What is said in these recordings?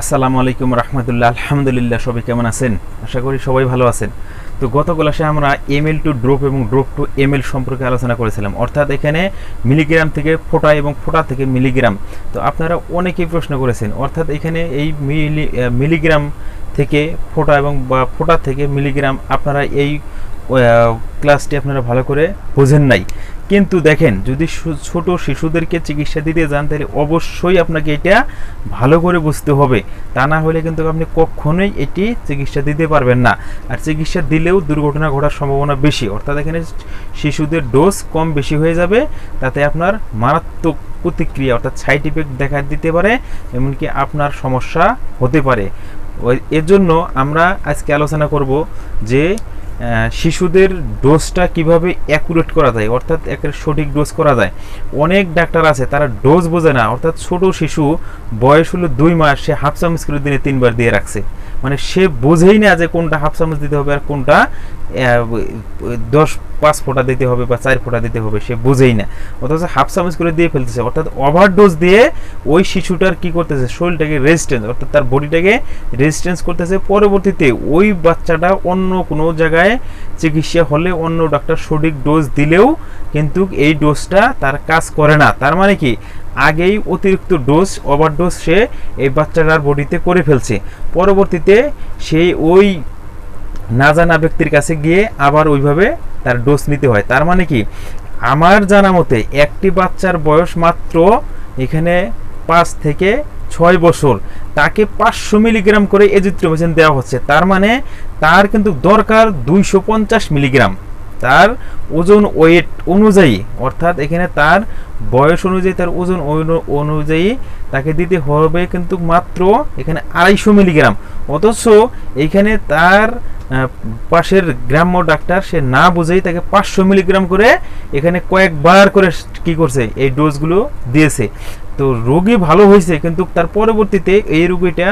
আসসালামু আলাইকুম রহমতুল্লাহ। আলহামদুলিল্লাহ, সবাই কেমন আছেন? আশা করি সবাই ভালো আছেন। তো গত ক্লাসে আমরা এমএল টু ড্রোপ এবং ড্রপ টু এমএল সম্পর্কে আলোচনা করেছিলাম। অর্থাৎ এখানে মিলিগ্রাম থেকে ফোটা এবং ফোটা থেকে মিলিগ্রাম তো আপনারা অনেকেই প্রশ্ন করেছেন, অর্থাৎ এখানে এই মিলি মিলিগ্রাম থেকে ফোটা এবং বা ফোটা থেকে মিলিগ্রাম আপনারা এই ক্লাসটি আপনারা ভালো করে বোঝেন নাই। কিন্তু দেখেন, যদি ছোট শিশুদেরকে চিকিৎসা দিতে যান, তাহলে অবশ্যই আপনাকে এটা ভালো করে বুঝতে হবে। তা না হলে কিন্তু আপনি কখনোই এটি চিকিৎসা দিতে পারবেন না। আর চিকিৎসা দিলেও দুর্ঘটনা ঘটার সম্ভাবনা বেশি। অর্থাৎ এখানে শিশুদের ডোজ কম বেশি হয়ে যাবে, তাতে আপনার মারাত্মক প্রতিক্রিয়া, অর্থাৎ সাইড ইফেক্ট দেখা দিতে পারে, এমনকি আপনার সমস্যা হতে পারে। এর জন্য আমরা আজকে আলোচনা করব যে শিশুদের ডোজটা কীভাবে অ্যাকুরেট করা যায়, অর্থাৎ একের সঠিক ডোজ করা যায়। অনেক ডাক্তার আছে, তারা ডোজ বোঝে না, অর্থাৎ ছোট শিশু বয়স হলো দুই মাস, সে হাফ চামচ করে দিনে তিনবার দিয়ে রাখছে। মানে সে বোঝেই না যে কোনটা হাফ চামচ দিতে হবে আর কোনটা দশ, পাঁচ ফোঁটা দিতে হবে বা চার ফোঁটা দিতে হবে, সে বোঝেই না। অথচ হাফ চামচ করে দিয়ে ফেলতেছে। অর্থাৎ ওভারডোজ দিয়ে ওই শিশুটার কি করতেছে? শরীরটাকে রেজিস্ট্যান্স অর্থাৎ তার বডিটাকে রেজিস্ট্যান্স করতেছে। পরবর্তীতে ওই বাচ্চাটা অন্য কোনো জায়গায় চিকিৎসা হলে অন্য ডাক্তার সঠিক ডোজ দিলেও কিন্তু এই ডোজটা তার কাজ করে না। তার মানে কি? আগেই অতিরিক্ত ডোজ ওভারডোজ সে এই বাচ্চাটার বডিতে করে ফেলছে। পরবর্তীতে সেই ওই না জানা ব্যক্তির কাছে গিয়ে আবার ওইভাবে তার ডোজ নিতে হয়। তার মানে কি? আমার জানা মতে একটি বাচ্চার বয়স মাত্র এখানে পাঁচ থেকে ছয় বছর। তাকে পাঁচশো মিলিগ্রাম করে এজিথ্রোমেসিন দেওয়া হচ্ছে। তার মানে তার কিন্তু দরকার দুইশো পঞ্চাশ মিলিগ্রাম। তার ওজন ওয়েট অনুযায়ী, অর্থাৎ এখানে তার বয়স অনুযায়ী, তার ওজন অনু- অনুযায়ী তাকে দিতে হবে কিন্তু মাত্র এখানে আড়াইশো মিলিগ্রাম। অথচ এখানে তার পাশের গ্রাম্য ডাক্তার, সে না বুঝেই তাকে পাঁচশো মিলিগ্রাম করে এখানে কয়েকবার করে কি করছে, এই ডোজগুলো দিয়েছে। তো রোগী ভালো হয়েছে, কিন্তু তার পরবর্তীতে এই রোগীটা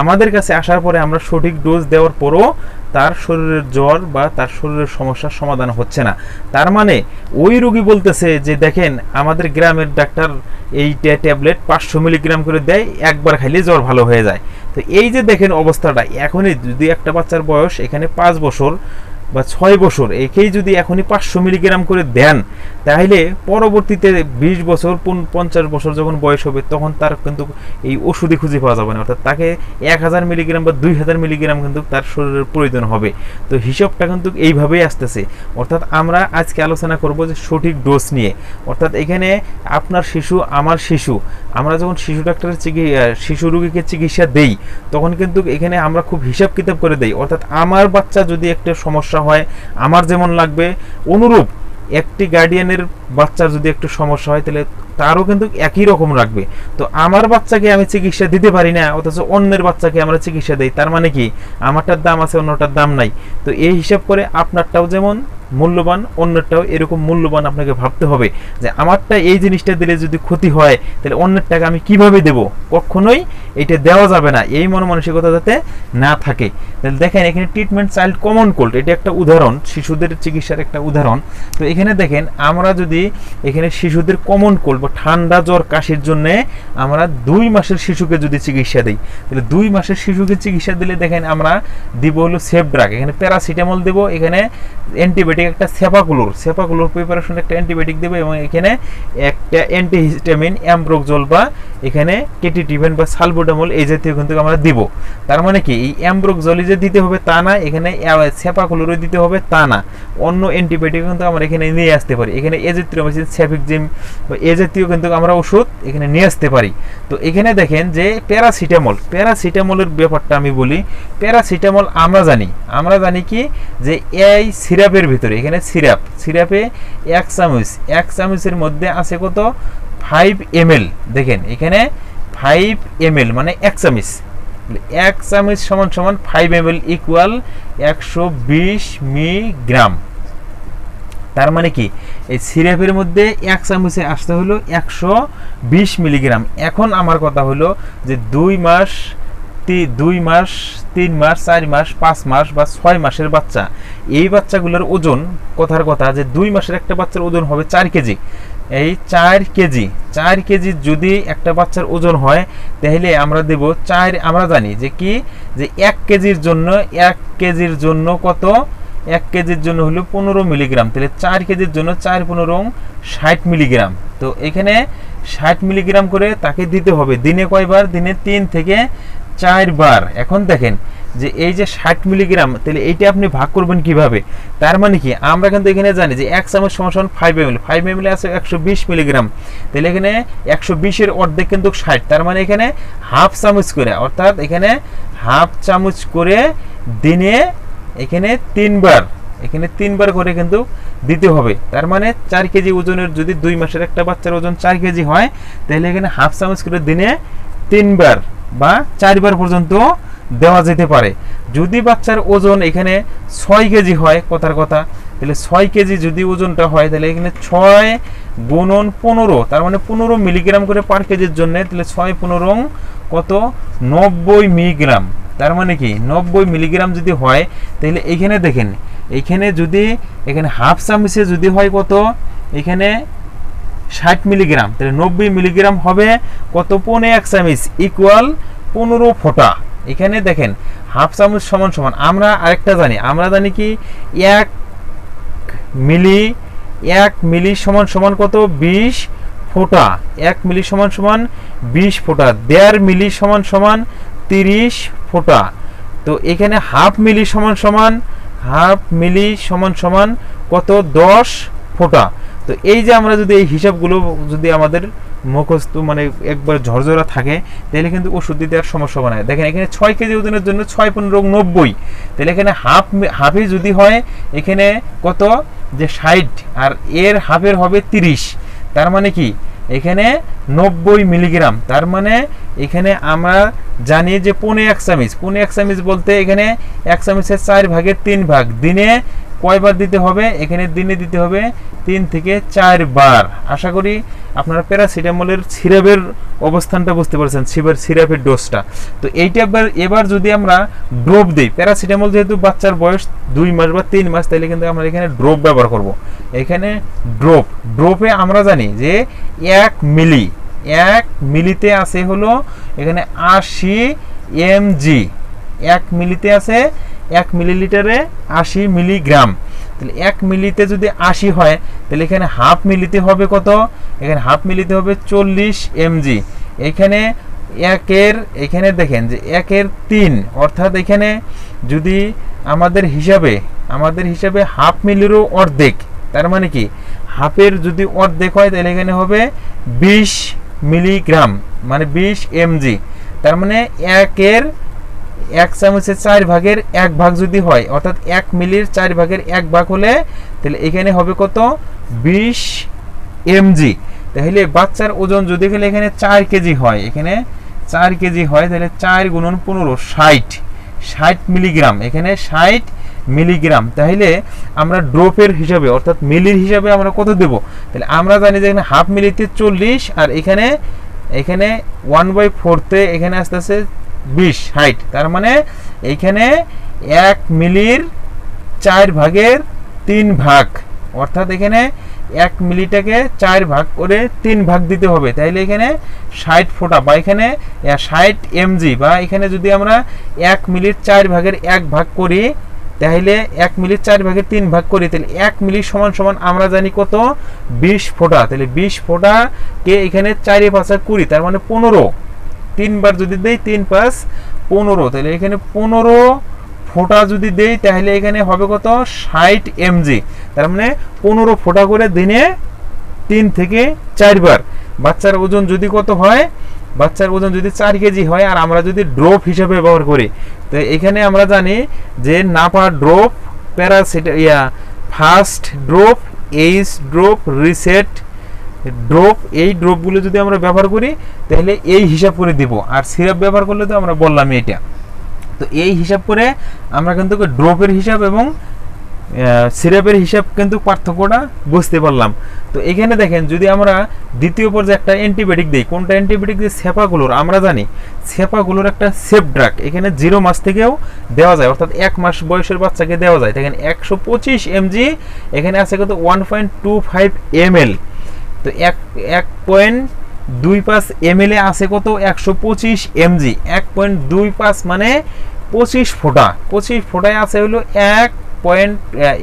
আমাদের কাছে আসার পরে আমরা সঠিক ডোজ দেওয়ার পরও তার শরীরের জ্বর বা তার শরীরের সমস্যার সমাধান হচ্ছে না। তার মানে ওই রোগী বলতেছে যে, দেখেন, আমাদের গ্রামের ডাক্তার এই ট্যাবলেট পাঁচশো মিলিগ্রাম করে দেয়, একবার খাইলে জ্বর ভালো হয়ে যায়। তো এই যে দেখেন অবস্থাটা এখনই যদি একটা বাচ্চার বয়স এখানে পাঁচ বছর। বা ছয় বছর একেই যদি এখনই পাঁচশো মিলিগ্রাম করে দেন তাহলে পরবর্তীতে বিশ বছর পঞ্চাশ বছর যখন বয়স হবে তখন তার কিন্তু এই ওষুধই খুঁজে পাওয়া যাবে না। অর্থাৎ তাকে এক হাজার মিলিগ্রাম বা দুই হাজার মিলিগ্রাম কিন্তু তার শরীরের প্রয়োজন হবে। তো হিসাবটা কিন্তু এইভাবেই আসতেছে। অর্থাৎ আমরা আজকে আলোচনা করব যে সঠিক ডোজ নিয়ে। অর্থাৎ এখানে আপনার শিশু আমার শিশু আমরা যখন শিশু ডাক্তারের চিকি- আহ, শিশু রোগীকে চিকিৎসা দেই তখন কিন্তু এখানে আমরা খুব হিসাব কিতাব করে দেই। অর্থাৎ আমার বাচ্চা যদি একটা সমস্যা হয়, আমার যেমন লাগবে, অনুরূপ একটি গার্ডিয়ানের বাচ্চার যদি একটু সমস্যা হয়, তাহলে তারও কিন্তু একই রকম রাখবে তো আমার বাচ্চাকে আমি চিকিৎসা দিতে পারি না, অথচ অন্যের বাচ্চাকে আমরা চিকিৎসা দেই। তার মানে কি? আমারটার দাম আছে, অন্যটার দাম নাই। তো এই হিসাব করে আপনারটাও যেমন মূল্যবান, অন্যটাও এরকম মূল্যবান আপনাকে ভাবতে হবে যে আমারটা এই জিনিসটা দিলে যদি ক্ষতি হয়, তাহলে অন্যের টাকা আমি কীভাবে দেব? কখনোই এটা দেওয়া যাবে না। এই মন মানসিকতা যাতে না থাকে। তাহলে দেখেন, এখানে ট্রিটমেন্ট চাইল্ড কমন কোল্ড এটা একটা উদাহরণ, শিশুদের চিকিৎসার একটা উদাহরণ। তো এখানে দেখেন, আমরা যদি এখানে শিশুদের কমন কোল্ড বা ঠান্ডা জ্বর, কাশির জন্য আমরা দুই মাসের শিশুকে যদি চিকিৎসা দিই, তাহলে দুই মাসের শিশুকে চিকিৎসা দিলে দেখেন আমরা দিব হলো সেফ ড্রাগ এখানে প্যারাসিটামল দেব, এখানে অ্যান্টিবায়োটিক একটা সেপাকুলোর সেপাকুলোর প্রিপারেশন একটা অ্যান্টিবায়োটিক দেবে এবং এখানে একটা অ্যান্টিহিস্টামিন অ্যাম্ব্রোকজল বা এখানে কেটিটিভেন বা সালবোডামল এই জাতীয় কিন্তু আমরা দিব। তার মানে কি? এই অ্যাম্ব্রোকজলই যে দিতে হবে তা না, এখানে সেপাকুলোরও দিতে হবে তা না। অন্য অ্যান্টিবায়োটিক কিন্তু আমরা এখানে নিয়ে আসতে পারি। এখানে এজিথ্রোমাইসিন সেফিকজিম বা এ জাতীয় কিন্তু আমরা ওষুধ এখানে নিয়ে আসতে পারি। তো এখানে দেখেন যে প্যারাসিটামল প্যারাসিটামলের ব্যাপারটা আমি বলি। প্যারাসিটামল আমরা জানি। আমরা জানি কি? যে এই সিরাপের ভিতরে এখানে সিরাপ। সিরাপে এক চামচ। এক চামচের মধ্যে আছে কত? ফাইভ এম দেখেন, এখানে ফাইভ এম মানে এক চামচ। এক চামচ সমান সমান ফাইভ এম এল ইকুয়াল একশো বিশ মিগ্রাম তার মানে কি? এই সিরাপের মধ্যে এক চামচে আসতে হলো একশো বিশ মিলিগ্রাম। এখন আমার কথা হলো যে দুই মাস দুই মাস, তিন মাস, চার মাস, পাঁচ মাস বা ছয় মাসের বাচ্চা এই বাচ্চাগুলোর ওজন কথার কথা যে দুই মাসের একটা বাচ্চার ওজন হবে চার কেজি। এই চার কেজি চার কেজি যদি একটা বাচ্চার ওজন হয়, তাহলে আমরা দেব চার, আমরা জানি যে কি? যে এক কেজির জন্য, এক কেজির জন্য কত? এক কেজির জন্য হলো পনেরো মিলিগ্রাম। তাহলে চার কেজির জন্য চার পনেরো ষাট মিলিগ্রাম। তো এখানে ষাট মিলিগ্রাম করে তাকে দিতে হবে। দিনে কয়বার? দিনে তিন থেকে চারবার। এখন দেখেন যে এই যে ষাট মিলিগ্রাম, তাহলে এইটা আপনি ভাগ করবেন কীভাবে? তার মানে কি, আমরা কিন্তু এখানে জানি যে এক চামচ সমান five M L five M L আছে একশো বিশ মিলিগ্রাম। তাহলে এখানে একশো বিশের অর্ধেক কিন্তু ষাট। তার মানে এখানে হাফ চামচ করে, অর্থাৎ এখানে হাফ চামচ করে দিনে এখানে তিনবার এখানে তিনবার করে কিন্তু দিতে হবে। তার মানে চার কেজি ওজনের যদি দুই মাসের একটা বাচ্চার ওজন চার কেজি হয়, তাহলে এখানে হাফ চামচ করে দিনে তিনবার। বা চারবার পর্যন্ত দেওয়া যেতে পারে। যদি বাচ্চার ওজন এখানে ছয় কেজি হয়, কথার কথা, তাহলে ছয় কেজি যদি ওজনটা হয়, তাহলে এখানে ছয় গুণন পনেরো, তার মানে পনেরো মিলিগ্রাম করে পার কেজির জন্য, তাহলে ছয় পনেরো কত? নব্বই মিলিগ্রাম। তার মানে কি? নব্বই মিলিগ্রাম যদি হয়, তাহলে এখানে দেখেন, এখানে যদি, এখানে হাফ চামচে যদি হয় কত? এখানে ষাট মিলিগ্রাম, তাহলে নব্বই মিলিগ্রাম হবে কত? পনে এক চামচ ইকুয়াল পনেরো ফোঁটা। এখানে দেখেন, হাফ চামচ সমান সমান, আমরা আরেকটা জানি, আমরা জানি কি এক মিলি এক মিলি সমান সমান কত? বিশ ফোঁটা। এক মিলি সমান সমান বিশ ফোঁটা, দেড় মিলি সমান সমান তিরিশ ফোঁটা। তো এখানে হাফ মিলি সমান সমান, হাফ মিলি সমান সমান কত? দশ ফোঁটা। তো এই যে আমরা যদি এই হিসাবগুলো যদি আমাদের মুখস্থ মানে একবার ঝরঝরা থাকে, তাহলে কিন্তু ওষুধ দিতে আর সমস্যা হবে না। দেখেন এখানে ছয় কেজি ওজনের জন্য ছয় পনেরো নব্বই। তাহলে এখানে হাফ হাফে যদি হয়, এখানে কত? যে ষাট, আর এর হাফের হবে তিরিশ। তার মানে কি? এখানে নব্বই মিলিগ্রাম। তার মানে এখানে আমরা জানি যে পনে এক চামিচ। পনে এক বলতে এখানে এক চার ভাগের তিন ভাগ। দিনে কয়বার দিতে হবে? এখানে দিনে দিতে হবে তিন থেকে চারবার আশা করি আপনারা প্যারাসিটামলের সিরাপের অবস্থানটা বুঝতে পারছেন সিরাপের সিরাপের ডোজটা। তো এইটা এবার এবার যদি আমরা ড্রপ দিই, প্যারাসিটামল যেহেতু বাচ্চার বয়স দুই মাস বা তিন মাস তাহলে কিন্তু আমরা এখানে ড্রপ ব্যবহার করব। এখানে ড্রপ, ড্রপে আমরা জানি যে এক মিলি, এক মিলিতে আছে হলো এখানে আশি এমজি। এক মিলিতে আছে এক মিলিলিটারে আশি মিলিগ্রাম। তাহলে এক মিলিতে যদি আশি হয়, তাহলে এখানে হাফ মিলিতে হবে কত? এখানে হাফ মিলিতে হবে চল্লিশ এমজি। এখানে একের, এখানে দেখেন যে একের তিন, অর্থাৎ এখানে যদি আমাদের হিসাবে আমাদের হিসাবে হাফ মিলিরও অর্ধেক, তার মানে কি? হাফের যদি অর্ধেক হয়, তাহলে এখানে হবে বিশ মিলিগ্রাম মানে বিশ এমজি। তার মানে একের এক চামচের চার ভাগের এক ভাগ যদি হয়, অর্থাৎ এক মিলির চার ভাগের এক ভাগ হলে, তাহলে এখানে হবে কত? বিশ এমজি। তাহলে বাচ্চার ওজন যদি গেলে এখানে চার কেজি হয়, এখানে চার কেজি হয়, তাহলে চার গুণন পনেরো, ষাট। ষাট মিলিগ্রাম, এখানে ষাট মিলিগ্রাম। তাহলে আমরা ড্রপের হিসাবে, অর্থাৎ মিলির হিসাবে আমরা কত দেব? তাহলে আমরা জানি যে এখানে হাফ মিলিতে চল্লিশ, আর এখানে এখানে ওয়ান বাই ফোরতে এখানে আস্তে আস্তে বিশ হাইট তার মানে এইখানে এক মিলির চার ভাগের তিন ভাগ। অর্থাৎ এখানে এক মিলিটাকে চার ভাগ করে তিন ভাগ দিতে হবে। তাইলে এখানে ষাট ফোঁটা বা এখানে ষাট এমজি বা এখানে যদি আমরা এক মিলির চার ভাগের এক ভাগ করি তাহলে এক মিলির চার ভাগের তিন ভাগ করি তাহলে এক মিলি সমান সমান আমরা জানি কত? বিশ ফোঁটা। তাহলে বিশ ফোঁটাকে এখানে চারে পাঁচা কুড়ি, তার মানে পনেরো। তিনবার যদি দেই, তিন পাঁচ পনেরো। তাহলে এখানে পনেরো ফোঁটা যদি দেই, তাহলে এখানে হবে কত? ষাট এমজি। তার মানে পনেরো ফোঁটা করে দিনে তিন থেকে চারবার। বাচ্চার ওজন যদি কত হয়? বাচ্চার ওজন যদি চার কেজি হয়, আর আমরা যদি ড্রপ হিসেবে ব্যবহার করি, তো এখানে আমরা জানি যে নাপা ড্রপ, প্যারাসিট, ইয়া, first drop, H drop, Reset drop এই ড্রপগুলো যদি আমরা ব্যবহার করি, তাহলে এই হিসাব করে দিব। আর সিরাপ ব্যবহার করলে তো আমরা বললাম এটা তো এই হিসাব করে আমরা কিন্তু ড্রপের হিসাব এবং সিরাপের হিসাব কিন্তু পার্থক্যটা বুঝতে পারলাম। তো এখানে দেখেন, যদি আমরা দ্বিতীয় পর্যায়ে একটা অ্যান্টিবায়োটিক দিই, কোনটা অ্যান্টিবায়োটিক দিয়ে সেপাগুলোর আমরা জানি সেপাগুলোর একটা সেফ ড্রাগ এখানে জিরো মাস থেকেও দেওয়া যায়, অর্থাৎ এক মাস বয়সের বাচ্চাকে দেওয়া যায়। দেখেন একশো পঁচিশ এমজি এখানে আছে কত one point two five M L তো এক এক পয়েন্ট দুই পাঁচ এম এল আছে কত? একশো পঁচিশ এমজি এক পয়েন্ট দুই পাঁচ মানে পঁচিশ ফোঁটা। পঁচিশ ফোঁটায় আছে হলো এক পয়েন্ট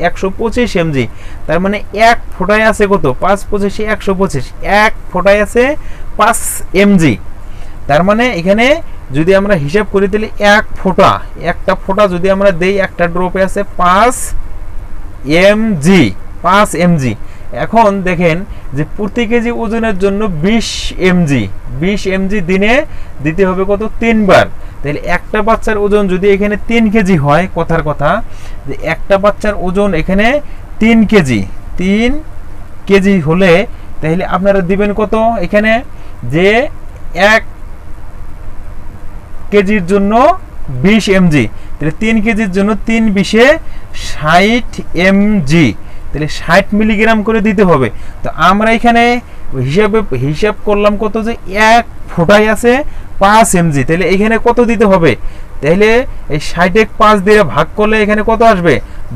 একশো পঁচিশ এমজি তার মানে এক ফোঁটায় আছে কত? পাঁচ পঁচিশে, একশো পঁচিশ। এক ফোঁটায় আছে পাঁচ এমজি তার মানে এখানে যদি আমরা হিসাব করি তাহলে এক ফোঁটা, একটা ফোঁটা যদি আমরা দেই, একটা ড্রপে আছে পাঁচ এমজি পাঁচ এমজি এখন দেখেন যে প্রতি কেজি ওজনের জন্য বিশ এমজি বিশ এমজি দিনে দিতে হবে কত? তিনবার। তাহলে একটা বাচ্চার ওজন যদি এখানে তিন কেজি হয়, কথার কথা, যে একটা বাচ্চার ওজন এখানে তিন কেজি তিন কেজি হলে তাহলে আপনারা দিবেন কত এখানে? যে এক কেজির জন্য বিশ এমজি, তাহলে তিন কেজির জন্য তিন বিশে ষাট এমজি। তাহলে ষাট মিলিগ্রাম করে দিতে হবে। তো আমরা এখানে হিসাবে হিসাব করলাম কত যে এক ফোটাই আছে পাঁচ এমজি। তাহলে এখানে কত দিতে হবে? তাহলে এই ষাটে পাঁচ দিয়ে ভাগ করলে এখানে কত আসবে?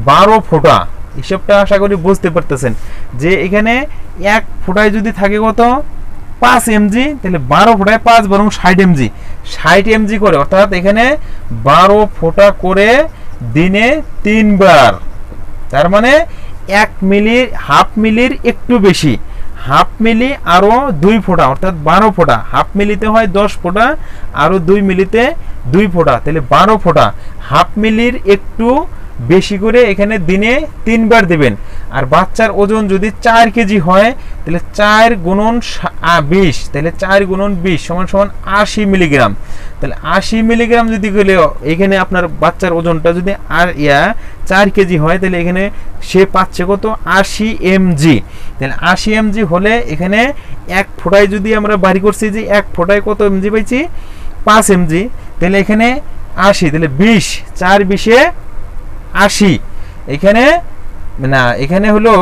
বারো ফোঁটা। হিসাবটা আশা করি বুঝতে পারতেছেন যে এখানে এক ফোঁটায় যদি থাকে কত? পাঁচ এমজি। তাহলে বারো ফোঁটায় পাঁচ বরং ষাট এমজি। ষাট এমজি করে, অর্থাৎ এখানে বারো ফোঁটা করে দিনে তিনবার। তার মানে এক মিলি, হাফ মিলির একটু বেশি। হাফ মিলি আরও দুই ফোঁটা, অর্থাৎ বারো ফোঁটা। হাফ মিলিতে হয় দশ ফোঁটা আরও দুই মিলিতে দুই ফোঁটা, তাহলে বারো ফোঁটা। হাফ মিলির একটু বেশি করে এখানে দিনে তিনবার দেবেন। আর বাচ্চার ওজন যদি চার কেজি হয়, তাহলে চার গুণন বিশ, তাহলে চার গুণন বিশ সমান সমান আশি মিলিগ্রাম। তাহলে আশি মিলিগ্রাম যদি গেলে, এখানে আপনার বাচ্চার ওজনটা যদি আর, ইয়া, চার কেজি হয়, তাহলে এখানে সে পাচ্ছে কত? আশি এমজি। তাহলে আশি এমজি হলে এখানে এক ফোঁটায় যদি আমরা বাড়ি করছি যে এক ফোঁটায় কত এমজি পাইছি? পাঁচ এমজি। তাহলে এখানে আশি, তাহলে বিশ, চার বিশে আশি। এখানে না, এখানে হলো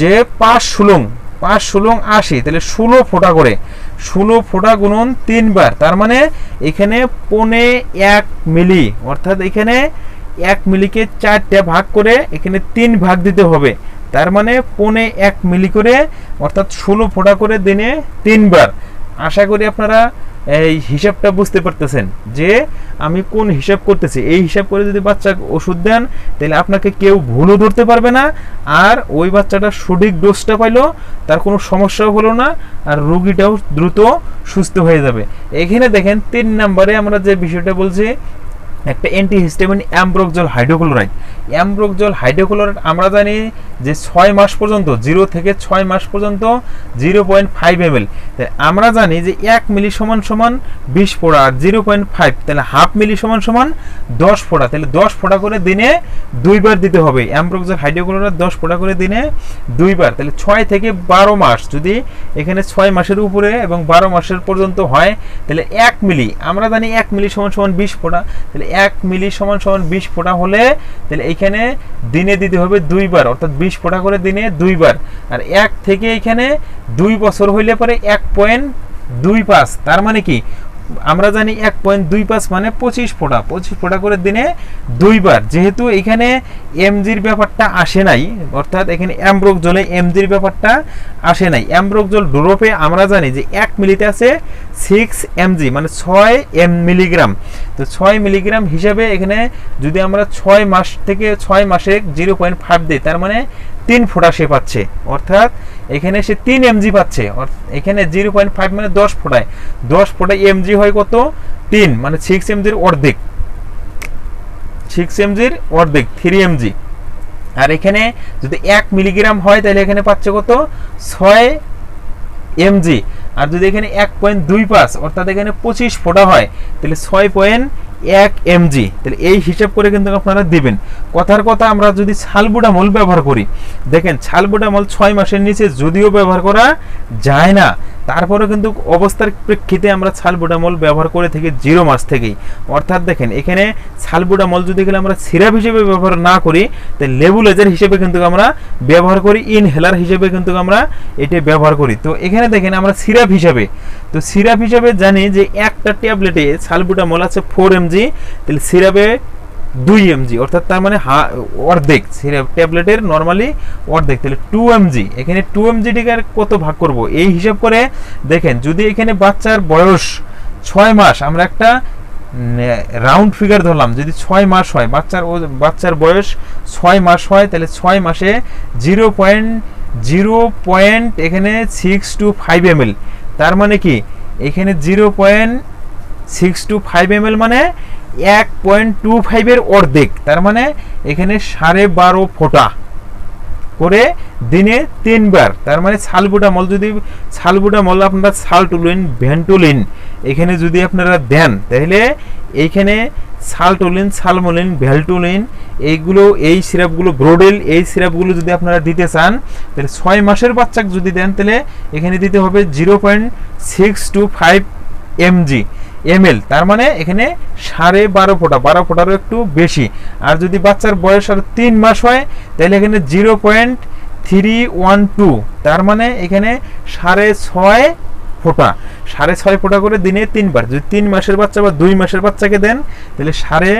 যে পাঁচ ষোলং পাঁচ ষোলং আশি, তাহলে ষোলো ফোঁটা করে। ষোলো ফোঁটা গুণন তিনবার, তার মানে এখানে পনে এক মিলি, অর্থাৎ এখানে এক মিলিকে চারটে ভাগ করে এখানে তিন ভাগ দিতে হবে। তার মানে পনে এক মিলি করে, অর্থাৎ ষোলো ফোঁটা করে দিনে তিনবার। আশা করি আপনারা এই হিসাবটা বুঝতে পারতেছেন যে আমি কোন হিসাব করতেছি? এই হিসাব করে যদি বাচ্চা ওষুধ দেন, তাহলে আপনাকে কেউ ভুলও ধরতে পারবে না, আর ওই বাচ্চাটা সঠিক ডোজটা পাইলো, তার কোনো সমস্যাও হলো না, আর রুগীটাও দ্রুত সুস্থ হয়ে যাবে। এখানে দেখেন তিন নম্বরে আমরা যে বিষয়টা বলছি একটা antihistamine ambroxol hydrochloride ambroxol hydrochloride আমরা জানি যে ছয় মাস পর্যন্ত জিরো থেকে ছয় মাস পর্যন্ত zero point five M L আমরা জানি যে এক মিলি সমান সমান বিশ ফোড়া আর জিরো পয়েন্ট ফাইভ তাহলে হাফ মিলি সমান সমান দশ ফোড়া। তাহলে দশ ফোড়া করে দিনে দুইবার দিতে হবে। অ্যামব্রোকজল হাইড্রোক্লোরাইড দশ ফোড়া করে দিনে দুইবার। তাহলে ছয় থেকে বারো মাস যদি এখানে ছয় মাসের উপরে এবং বারো মাসের পর্যন্ত হয়, তাহলে এক মিলি আমরা জানি এক মিলি সমান সমান বিশ ফোড়া। তাহলে এক মিলি সমান সমান বিশ ফোঁটা হলে, তাহলে এখানে দিনে দিতে হবে দুইবার, অর্থাৎ বিশ ফোঁটা করে দিনে দুইবার। আর এক থেকে এখানে দুই বছর হইলে পরে এক পয়েন্ট দুই পাঁচ, তার মানে কি? আমরা জানি এক পয়েন্ট দুই পাঁচ মানে পঁচিশ ফোঁটা। পঁচিশ ফোঁটা করে দিনে দুইবার। যেহেতু এখানে এমজির ব্যাপারটা আসে নাই, অর্থাৎ এখানে অ্যামব্রোক জলে এমজির ব্যাপারটা আসে নাই। অ্যামব্রোক জল ড্রপে আমরা জানি যে এক মিলিতে আছে সিক্স এমজি মানে ছয় এম মিলিগ্রাম তো ছয় মিলিগ্রাম হিসাবে এখানে যদি আমরা ছয় মাস থেকে ছয় মাসে জিরো পয়েন্ট ফাইভ দিই, তার মানে তিন ফোঁটা সে পাচ্ছে। অর্থাৎ এখানে সে তিন এমজি পাচ্ছে। এখানে জিরো পয়েন্ট ফাইভ মানে দশ ফোঁটায়। দশ ফোঁটায় এমজি হয় কত? তিন মানে সিক্স এমজির অর্ধেক। সিক্স এমজির অর্ধেক থ্রি এমজি আর এখানে যদি এক মিলিগ্রাম হয়, তাহলে এখানে পাচ্ছে কত? ছয় এমজি আর যদি এখানে এক পয়েন্ট দুই পাঁচ, অর্থাৎ এখানে পঁচিশ ফোটা হয়, তাহলে ছয় পয়েন্ট এক এমজি তাহলে এই হিসাব করে কিন্তু আপনারা দিবেন। কথার কথা আমরা যদি ছালবুডামল ব্যবহার করি, দেখেন ছালবুডামল ছয় মাসের নিচে যদিও ব্যবহার করা যায় না। তারপরে কিন্তু অবস্থার প্রেক্ষিতে আমরা ছালবুডামল ব্যবহার করে থাকি জিরো মাস থেকেই। অর্থাৎ দেখেন, এখানে ছালবুডামল যদি গেলে আমরা সিরাপ হিসেবে ব্যবহার না করি তাহলে লেবুলেজার হিসেবে কিন্তু আমরা ব্যবহার করি, ইনহেলার হিসেবে কিন্তু আমরা এটি ব্যবহার করি। তো এখানে দেখেন আমরা সিরাপ হিসাবে, তো সিরাপ হিসাবে জানি যে একটা ট্যাবলেটে ছালবুডামল আছে ফোর এমজি তাহলে সিরাপে দুই এমজি, অর্থাৎ তার মানে অর্ধেক। ট্যাবলেটের নর্মালি অর্ধেক, তাহলে টু এমজি এখানে টু এমজিটিকে আর কত ভাগ করব? এই হিসাব করে দেখেন, যদি এখানে বাচ্চার বয়স ছয় মাস, আমরা একটা রাউন্ড ফিগার ধরলাম, যদি ছয় মাস হয়, বাচ্চার বাচ্চার বয়স ছয় মাস হয়, তাহলে ছয় মাসে জিরো পয়েন্ট জিরো পয়েন্ট এখানে সিক্স টু ফাইভ এম তার মানে কি? এখানে zero point six two five M মানে এক পয়েন্ট টু ফাইভের অর্ধেক। তার মানে এখানে সাড়ে বারো ফোঁটা করে দিনে তিনবার। তার মানে সালবুটামল যদি সালবুটামল আপনারা সালটুলিন ভেন্টুলিন এখানে যদি আপনারা দেন, তাহলে এইখানে সালটোলিন সালমোলিন ভ্যালটুলিন এইগুলো, এই সিরাপগুলো, ব্রোডেল, এই সিরাপগুলো যদি আপনারা দিতে চান, তাহলে ছয় মাসের বাচ্চাকে যদি দেন, তাহলে এখানে দিতে হবে zero point six two five MG. ML তার মানে এখানে সাড়ে বারো ফোঁটা, বারো ফোঁটারও একটু বেশি। আর যদি বাচ্চার বয়স আর তিন মাস হয়, তাহলে এখানে zero point three one two, তার মানে এখানে সাড়ে ছয় ফোঁটা। সাড়ে ছয় ফোঁটা করে দিনে তিনবার। যদি তিন মাসের বাচ্চা বা দুই মাসের বাচ্চাকে দেন, তাহলে সাড়ে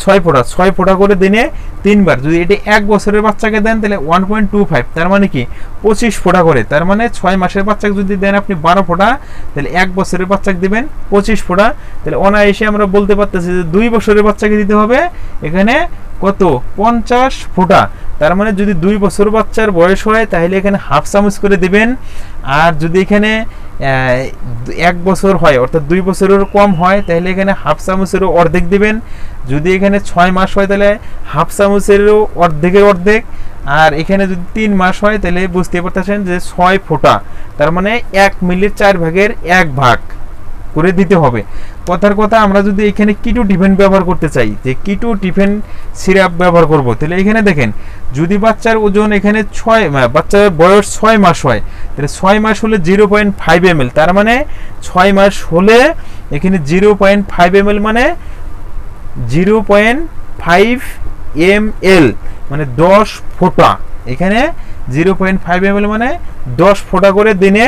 ছয় ফোঁটা ছয় ফোঁটা করে দিনে তিনবার। যদি এটি এক বছরের বাচ্চাকে দেন, তাহলে ওয়ান পয়েন্ট টু ফাইভ তার মানে কি? পঁচিশ ফোঁটা করে। তার মানে ছয় মাসের বাচ্চাকে যদি দেন আপনি বারো ফোঁটা, তাহলে এক বছরের বাচ্চাকে দিবেন পঁচিশ ফোঁটা। তাহলে অনায়াসে আমরা বলতে পারতেছি যে দুই বছরের বাচ্চাকে দিতে হবে। এখানে কত? পঞ্চাশ ফোঁটা। তার মানে যদি দুই বছর বাচ্চার বয়স হয়, তাহলে এখানে হাফ চামচ করে দিবেন। আর যদি এখানে এক বছর হয়, অর্থাৎ দুই বছরের কম হয়, তাহলে এখানে হাফ চামচেরও অর্ধেক দিবেন। যদি এখানে ছয় মাস হয়, তাহলে হাফ চামচেরও অর্ধেকের অর্ধেক আর এখানে যদি তিন মাস হয়, তাহলে বুঝতে পারতেছেন যে ছয় ফোঁটা। তার মানে এক মিলির চার ভাগের এক ভাগ। করে দিতে হবে। কথার কথা আমরা যদি এখানে কিটু টিফেন ব্যবহার করতে চাই, যে কিটু টিফেন সিরাপ ব্যবহার করব, তাহলে এখানে দেখেন, যদি বাচ্চার ওজন এখানে ছয় বাচ্চার বয়স ছয় মাস হয়, তাহলে ছয় মাস হলে জিরো পয়েন্ট ফাইভ এম তার মানে ছয় মাস হলে এখানে জিরো পয়েন্ট ফাইভ এম মানে zero point five M L মানে দশ ফোঁটা। এখানে জিরো পয়েন্ট ফাইভ এম মানে দশ ফোঁটা করে দিনে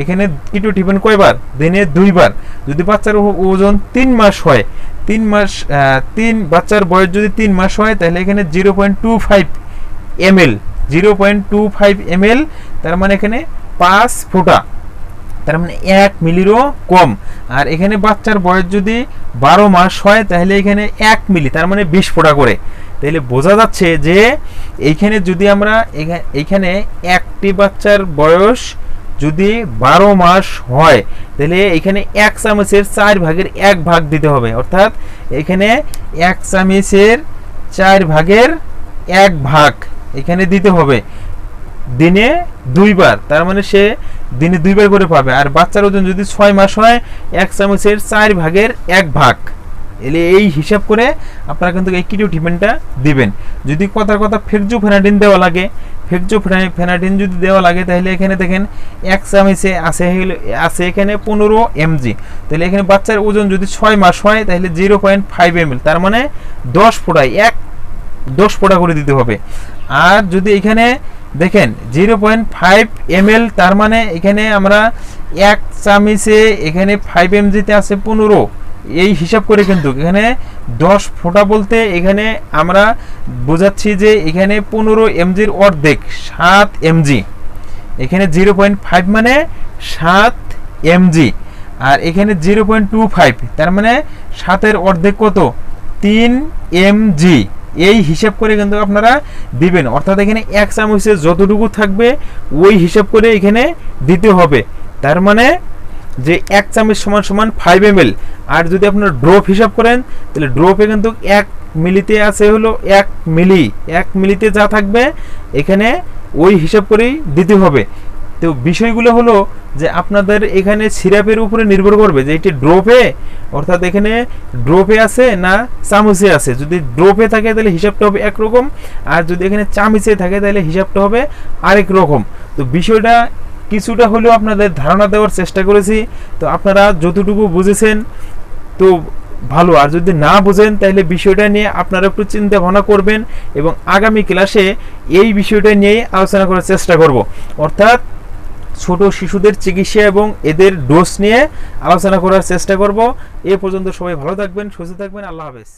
এখানে কিটো টিফিন কয়বার? দিনে দুইবার। যদি বাচ্চার ওজন তিন মাস হয়, তিন মাস তিন বাচ্চার বয়স যদি তিন মাস হয়, তাহলে এখানে zero point two five M L zero point two five M L তার মানে এখানে পাঁচ ফোঁটা। তার মানে এক মিলিরও কম। আর এখানে বাচ্চার বয়স যদি বারো মাস হয়, তাহলে এখানে এক মিলি, তার মানে বিশ ফোঁটা করে। তাহলে বোঝা যাচ্ছে যে, এইখানে যদি আমরা এখানে একটি বাচ্চার বয়স যদি বারো মাস হয়, তাহলে এখানে এক চামচের চার ভাগের এক ভাগ দিতে হবে। অর্থাৎ এখানে এক চামচের চার ভাগের এক ভাগ এখানে দিতে হবে। দিনে দুইবার, তার মানে সে দিনে দুইবার করে পাবে। আর বাচ্চার ওজন যদি ছয় মাস হয়, এক চামচের চার ভাগের এক ভাগ। এলে এই হিসাব করে আপনারা কিন্তু এই কিটো টিফিনটা দিবেন। যদি কথার কথা ফেকজো ফেনাডিন দেওয়া লাগে ফেকজো ফেনাডিন যদি দেওয়া লাগে, তাহলে এখানে দেখেন এক চামচে আছে আছে এখানে পনেরো এমজি তাহলে এখানে বাচ্চার ওজন যদি ছয় মাস হয়, তাহলে জিরো পয়েন্ট ফাইভ এম তার মানে দশ ফোঁটায় এক, দশ ফোঁটা করে দিতে হবে। আর যদি এখানে দেখেন জিরো পয়েন্ট ফাইভ এম তার মানে এখানে আমরা এক চামিচে এখানে ফাইভ এম জিতে আছে পনেরো। এই হিসাব করে কিন্তু এখানে দশ ফোঁটা বলতে এখানে আমরা বোঝাচ্ছি যে এখানে পনেরো এমজির অর্ধেক, সাত এমজি এখানে জিরো পয়েন্ট ফাইভ মানে সাত এমজি আর এখানে জিরো পয়েন্ট টু ফাইভ, তার মানে সাতের অর্ধেক কত? তিন এমজি এই হিসাব করে কিন্তু আপনারা দিবেন। অর্থাৎ এখানে এক চামচে যতটুকু থাকবে, ওই হিসাব করে এখানে দিতে হবে। তার মানে যে এক চামচ সমান সমান ফাইভ এম আর যদি আপনার ড্রপ হিসাব করেন, তাহলে ড্রপে কিন্তু এক মিলিতে আছে হলো এক মিলি। এক মিলিতে যা থাকবে, এখানে ওই হিসাব করেই দিতে হবে। তো বিষয়গুলো হলো যে আপনাদের এখানে সিরাপের উপরে নির্ভর করবে যে এটি ড্রপে অর্থাৎ এখানে ড্রপে আছে না চামচে আছে। যদি ড্রপে থাকে, তাহলে হিসাবটা হবে একরকম। আর যদি এখানে চামিচে থাকে, তাহলে হিসাবটা হবে আরেক রকম। তো বিষয়টা কিছুটা হলেও আপনাদের ধারণা দেওয়ার চেষ্টা করেছি। তো আপনারা যতটুকু বুঝেছেন, তো ভালো। আর যদি না বোঝেন, তাহলে বিষয়টা নিয়ে আপনারা একটু চিন্তা ভাবনা করবেন এবং আগামী ক্লাসে এই বিষয়টা নিয়ে আলোচনা করার চেষ্টা করব। অর্থাৎ ছোট শিশুদের চিকিৎসা এবং এদের ডোজ নিয়ে আলোচনা করার চেষ্টা করব। এ পর্যন্ত সবাই ভালো থাকবেন, সুস্থ থাকবেন। আল্লাহ হাফেজ।